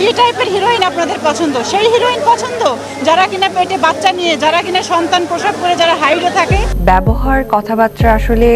কি টাইপের হিরোইন আপনাদের পছন্দ? সেই হিরোইন পছন্দ? যারা কিনা পেটে বাচ্চা নিয়ে যারা কিনা সন্তান প্রসব করে যারা হাইডে থাকে? ব্যবহার কথাবার্তা আসলে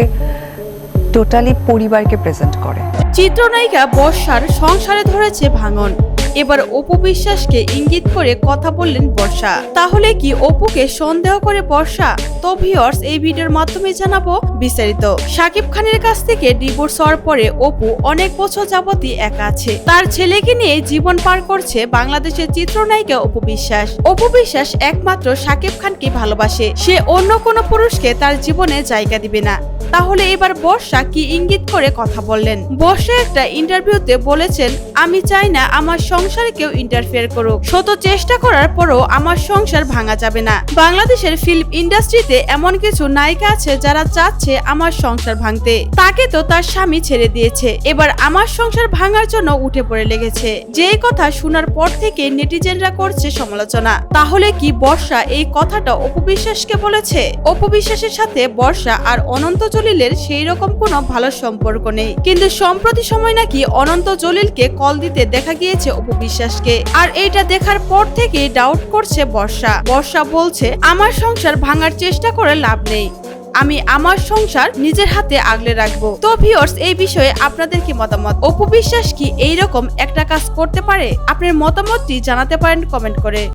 টোটালি পরিবারকে প্রেজেন্ট করে। চিত্রনায়িকা বর্ষার সংসারে ধরেছে ভাঙন। এবার অপু বিশ্বাসকে ইঙ্গিত করে কথা বললেন বর্ষা। তাহলে কি অপুকে সন্দেহ করে বর্ষা? তো ভিউয়ার্স এই ভিডিওর মাধ্যমে জানাব বিস্তারিত। শাকিব খানের কাছ থেকে ডিভোর্স হওয়ার পরে অপু অনেক বছর যাবতই একা আছে। তার ছেলেকে নিয়ে জীবন পার করছে বাংলাদেশের চিত্রনায়িকা অপু বিশ্বাস। অপু বিশ্বাস একমাত্র শাকিব খানকে ভালোবাসে। সে অন্য কোনো পুরুষকে তার জীবনে জায়গা দিবে না। তাহলে এবার বর্ষা কি ইঙ্গিত করে কথা বললেন? বর্ষা একটা ইন্টারভিউতে বলেছেন, আমি চাই না আমার সংসারে কেউ ইন্টারফেয়ার করুক। শত চেষ্টা করার পরও আমার সংসার ভাঙা যাবে না। বাংলাদেশের ফিল্ম ইন্ডাস্ট্রিতে এমন কিছু নায়িকা আছে যারা চাচ্ছে আমার সংসার ভাঙতে। তাকে তো তার স্বামী ছেড়ে দিয়েছে। এবার আমার সংসার ভাঙার জন্য উঠে পড়ে লেগেছে। যে কথা শোনার পর থেকে নেটিজেনরা করছে সমালোচনা। তাহলে কি বর্ষা এই কথাটা অপবিশ্বাসকে বলেছে? অপবিশ্বাসের সাথে বর্ষা আর অনন্ত জলিলের সেই রকম কোনো ভালো সম্পর্ক নেই। কিন্তু সম্প্রতি সময় নাকি অনন্ত জলিলকে কল দিতে দেখা গিয়েছে অপবিশ্বাসকে আর এইটা দেখার পর থেকে ডাউট করছে বর্ষা। বর্ষা বলছে, আমার সংসার ভাঙার চেষ্টা করে লাভ নেই। আমি আমার সংসার নিজের হাতে আগলে রাখব। তো ভিউয়ার্স এই বিষয়ে আপনাদের কি মতামত? অপু বিশ্বাস কি এইরকম একটা কাজ করতে পারে? আপনার মতামতটি জানাতে পারেন কমেন্ট করে।